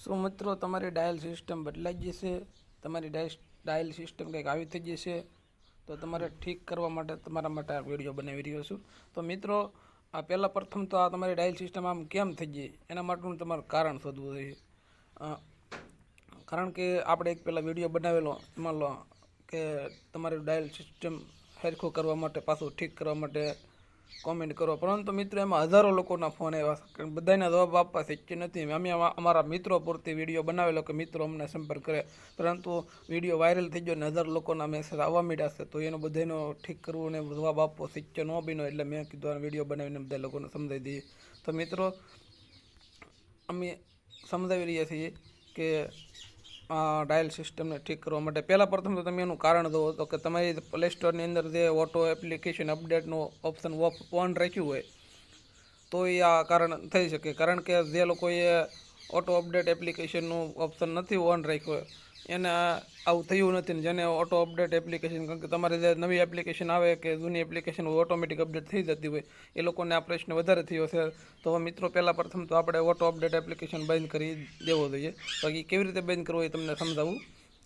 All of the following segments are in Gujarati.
શું મિત્રો, તમારી ડાયલ સિસ્ટમ બદલાઈ જશે તમારી ડાયલ સિસ્ટમ કંઈક આવી થઈ જશે તો તમારે ઠીક કરવા માટે તમારા માટે આ વીડિયો બનાવી રહ્યો છું. તો મિત્રો, આ પહેલાં પ્રથમ તો આ તમારી ડાયલ સિસ્ટમ આમ કેમ થઈ જાય એના માટેનું તમારું કારણ શોધવું જોઈએ કારણ કે આપણે એક પહેલાં વીડિયો બનાવેલો. એમાં લો કે તમારી ડાયલ સિસ્ટમ સરખું કરવા માટે, પાછું ઠીક કરવા માટે કોમેન્ટ કરો. પરંતુ મિત્રો, એમાં હજારો લોકોના ફોન આવ્યા બધાના જવાબ આપવા શક્ય નથી. અમે અમારા મિત્રો પૂરતી વીડિયો બનાવેલો કે મિત્રો અમને સંપર્ક કરે. પરંતુ વીડિયો વાયરલ થઈ ગયો ને હજાર લોકોના મેસેજ આવવા માંડ્યા છે. તો એનો બધાનો ઠીક કરવું અને જવાબ આપવો શક્ય ન બીનો એટલે મેં કીધું વીડિયો બનાવીને બધા લોકોને સમજાવી દઈએ. તો મિત્રો, અમે સમજાવી રહ્યા છીએ કે ડાયલ સિસ્ટમને ઠીક કરવા માટે. પહેલાં પ્રથમ તો તમે એનું કારણ દો તો કે તમારી પ્લે સ્ટોરની અંદર જે ઓટો એપ્લિકેશન અપડેટનું ઓપ્શન ઓફ ઓન રાખ્યું હોય, તો એ આ કારણ થઈ શકે. કારણ કે જે લોકોએ ઓટો અપડેટ એપ્લિકેશનનું ઓપ્શન નથી ઓન રાખ્યું હોય એને આવું થયું નથી જેને ઓટો અપડેટ એપ્લિકેશન કારણ કે તમારે જે નવી એપ્લિકેશન આવે કે જૂની એપ્લિકેશન ઓટોમેટિક અપડેટ થઈ જતી હોય, એ લોકોને આ પ્રશ્ન વધારે થયો છે. તો મિત્રો, પહેલાં પ્રથમ તો આપણે ઓટો અપડેટ એપ્લિકેશન બંધ કરી દેવો જોઈએ. બાકી કેવી રીતે બંધ કરવો એ તમને સમજાવું.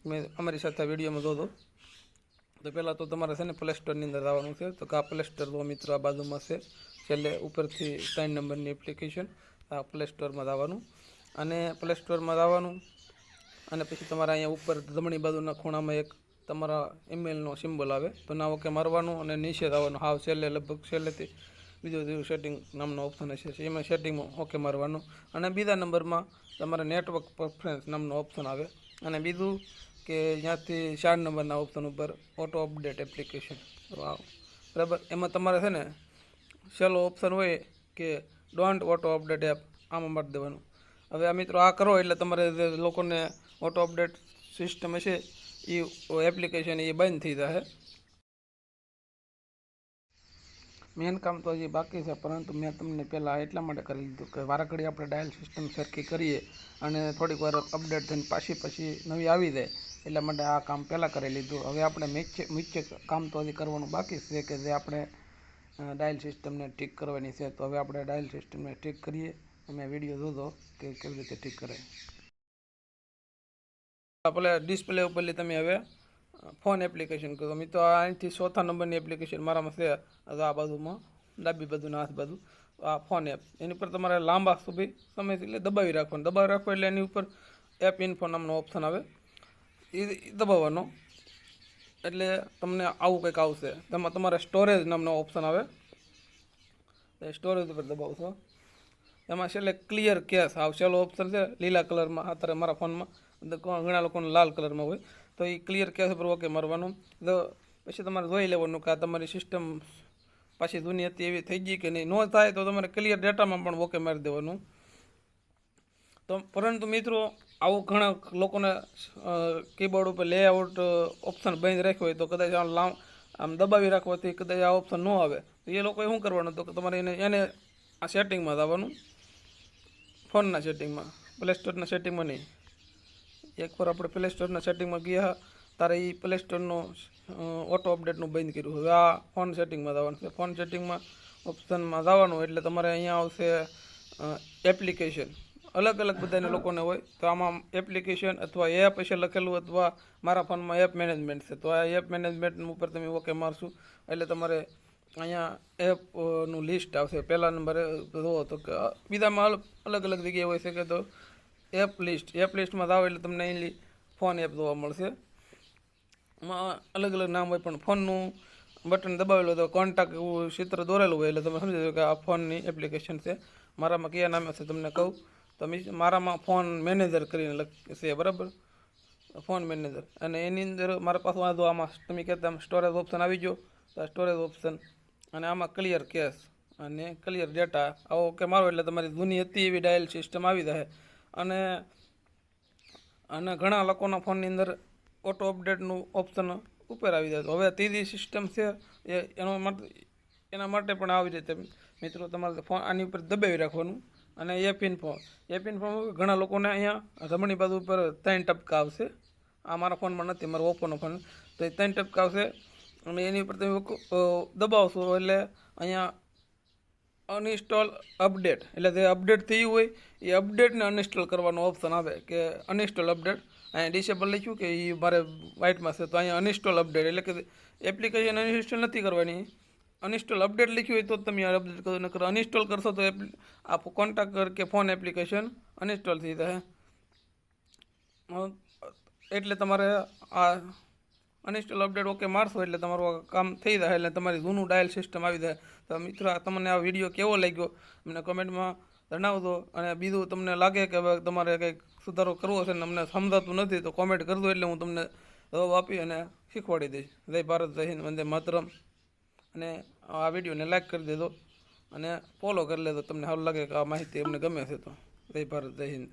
મેં અમારી સાથે વિડીયોમાં જોતો તો પહેલાં તો તમારે છે ને પ્લે સ્ટોરની અંદર આવવાનું છે. તો આ પ્લે સ્ટોર મિત્રો આ બાજુમાં છે, છેલ્લે ઉપરથી ત્રણ નંબરની એપ્લિકેશન આ પ્લે સ્ટોરમાં આવવાનું અને પ્લે સ્ટોરમાં આવવાનું અને પછી તમારા અહીંયા ઉપર જમણી બાજુના ખૂણામાં એક તમારા ઈમેલનો સિમ્બોલ આવે. ના ઓકે મારવાનું અને નીચે આવવાનું. હાવ છેલ્લે લગભગ છેલ્લેથી બીજું જેવું સેટિંગ નામનો ઓપ્શન હશે. એમાં સેટિંગમાં ઓકે મારવાનું. અને બીજા નંબરમાં તમારે નેટવર્ક પ્રેફરન્સ નામનો ઓપ્શન આવે. અને બીજું કે જ્યાંથી ચાર નંબરના ઓપ્શન ઉપર ઓટો અપડેટ એપ્લિકેશન બરાબર? એમાં તમારે છે ને, છેલ્લો ઓપ્શન હોય કે ડોન્ટ ઓટો અપડેટ એપ આમાં મારી દેવાનું. હવે આ મિત્રો આ કરો એટલે તમારે લોકોને ઓટો અપડેટ સિસ્ટમ છે એ એપ્લિકેશન એ બંધ થઈ જશે મેન કામ તો હજી બાકી છે, પરંતુ મેં તમને પહેલાં એટલા માટે કરી લીધું કે વારાઘડી આપણે ડાયલ સિસ્ટમ સરખી કરીએ અને થોડીક વાર અપડેટ થઈને પાછી પછી નવી આવી જાય. એટલા માટે આ કામ પહેલાં કરી લીધું. હવે આપણે મિચ્ય મુખ્ય કામ તો હજી કરવાનું બાકી છે કે જે આપણે ડાયલ સિસ્ટમને ઠીક કરવાની છે. તો હવે આપણે ડાયલ સિસ્ટમને ઠીક કરીએ. તમે વીડિયો જોજો કે કેવી રીતે ઠીક કરે. આપણે ડિસ્પ્લે ઉપરથી તમે હવે ફોન એપ્લિકેશન કરો. મિત્રો અહીંથી ચોથા નંબરની એપ્લિકેશન મારામાં છે. આ આ બાજુમાં, ડાબી બાજુના હાથ બાજુ, આ ફોન એપ એની ઉપર તમારે લાંબા સુધી સમય એટલે દબાવી રાખવાનું. દબાવી રાખો એટલે એની ઉપર એપ ઇન્ફો નામનો ઓપ્શન આવે. એ દબાવવાનો. એટલે તમને આવું કંઈક આવશે. તેમાં તમારે સ્ટોરેજ નામનો ઓપ્શન આવે. સ્ટોરેજ ઉપર દબાવશો. એમાં છેલ્લે ક્લિયર કેસ આવ છેલ્લો ઓપ્શન છે, લીલા કલરમાં અત્યારે મારા ફોનમાં ઘણા લોકોને લાલ કલરમાં હોય. તો એ ક્લિયર કેસ ઉપર ઓકે, મારવાનું. તો પછી તમારે જોઈ લેવાનું કે આ તમારી સિસ્ટમ પાછી જૂની હતી, એવી થઈ ગઈ કે નહીં. ન થાય તો તમારે ક્લિયર ડેટામાં પણ ઓકે મારી દેવાનું. તો પરંતુ મિત્રો, આવું ઘણા લોકોને કીબોર્ડ ઉપર લેઆઉટ ઓપ્શન બંધ રાખ્યો હોય તો કદાચ આમ લાવ, આમ દબાવી રાખવાથી કદાચ આ ઓપ્શન ન આવે. તો એ લોકોએ શું કરવાનું તો તમારે એને એને આ સેટિંગમાં જ આવવાનું ફોનના સેટિંગમાં પ્લે સ્ટોરના સેટિંગમાં નહીં. એકવાર આપણે પ્લે સ્ટોરના સેટિંગમાં ગયા, તારે એ પ્લે સ્ટોરનું ઓટો અપડેટનું બંધ કર્યું. હવે આ ફોન સેટિંગમાં જવાનું છે. ફોન સેટિંગમાં ઓપ્શનમાં જવાનું એટલે તમારે અહીંયા આવશે એપ્લિકેશન અલગ અલગ બધાને લોકોને હોય, તો આમાં એપ્લિકેશન અથવા એપ હશે લખેલું અથવા મારા ફોનમાં એપ મેનેજમેન્ટ છે. તો આ એપ મેનેજમેન્ટ ઉપર તમે ઓકે મારશું. એટલે તમારે અહીંયા એપનું લિસ્ટ આવશે. પહેલા નંબરે જુઓ તો કે બીજામાં અલગ અલગ જગ્યાએ હોય શકે તો એપ લિસ્ટ, એપ લિસ્ટમાં જાઓ એટલે તમને અહીં ફોન એપ જોવા મળશે. એમાં અલગ અલગ નામ હોય પણ ફોનનું બટન દબાવેલું તો કોન્ટેક્ટ એવું ચિત્ર દોરેલું હોય એટલે તમે સમજી દો કે આ ફોનની એપ્લિકેશન છે. મારામાં કયા નામે છે તમને કહું. તો મી- મારામાં ફોન મેનેજર કરીને લખ છે, બરાબર? ફોન મેનેજર અને એની અંદર મારા પાસે વાંધો આમાં તમે કહેતા સ્ટોરેજ ઓપ્શન આવી ગયો. તો સ્ટોરેજ ઓપ્શન અને આમાં ક્લિયર કેશ અને ક્લિયર ડેટા આવો કે મારો, એટલે તમારી જૂની હતી એવી ડાયલ સિસ્ટમ આવી જાય. અને અને ઘણા લોકોના ફોનની અંદર ઓટો અપડેટનું ઓપ્શન ઉપર આવી જાય તો હવે ત્રીજી સિસ્ટમ છે, એ એનો એના માટે પણ આવી રીતે મિત્રો તમારે ફોન આની ઉપર દબાવી રાખવાનું. અને એ પિન ફોન એ પિન ફોન ઘણા લોકોને અહીંયા જમણી બાજુ ઉપર ત્રણ ટપકા આવશે. આ મારા ફોનમાં નથી, મારો ઓપ્પોનો ફોન તો એ ત્રણ ટપકા આવશે અને એની ઉપર તમે દબાવશો એટલે અહીંયા અનઇન્સ્ટોલ અપડેટ એટલે જે અપડેટ થયું હોય, એ અપડેટને અનઇન્સ્ટોલ કરવાનો ઓપ્શન આવે કે અનઇન્સ્ટોલ અપડેટ અહીંયા ડિસેબલ લખ્યું કે એ મારે વ્હાઇટમાં છે, તો અહીંયા અનઇન્સ્ટોલ અપડેટ એટલે કે એપ્લિકેશન અનઇન્સ્ટોલ નથી કરવાની. અનઇન્સ્ટોલ અપડેટ લખ્યું હોય તો તમે અપડેટ કરો, નકર અનઇન્સ્ટોલ કરશો તો આ કોન્ટેક્ટ કે ફોન એપ્લિકેશન અનઇન્સ્ટોલ થઈ જશે એટલે તમારે આ અનઇન્સ્ટોલ અપડેટ ઓકે મારશો એટલે તમારું કામ થઈ જાય એટલે તમારી જૂનું ડાયલ સિસ્ટમ આવી જાય. તો મિત્રો તમને આ વીડિયો કેવો લાગ્યો? અમને કમેન્ટમાં જણાવજો અને બીજું તમને લાગે કે હવે તમારે કંઈક સુધારો કરવો છે ને અમને સમજાતું નથી તો કોમેન્ટ કરજો એટલે હું તમને જવાબ આપી અને શીખવાડી દઈશ. જય ભારત, જય હિન્દ, વંદે માતરમ. અને આ વિડીયોને લાઈક કરી દેજો અને ફોલો કરી લેજો. તમને સારું લાગે કે આ માહિતી અમને ગમે છે તો. જય ભારત, જય હિન્દ.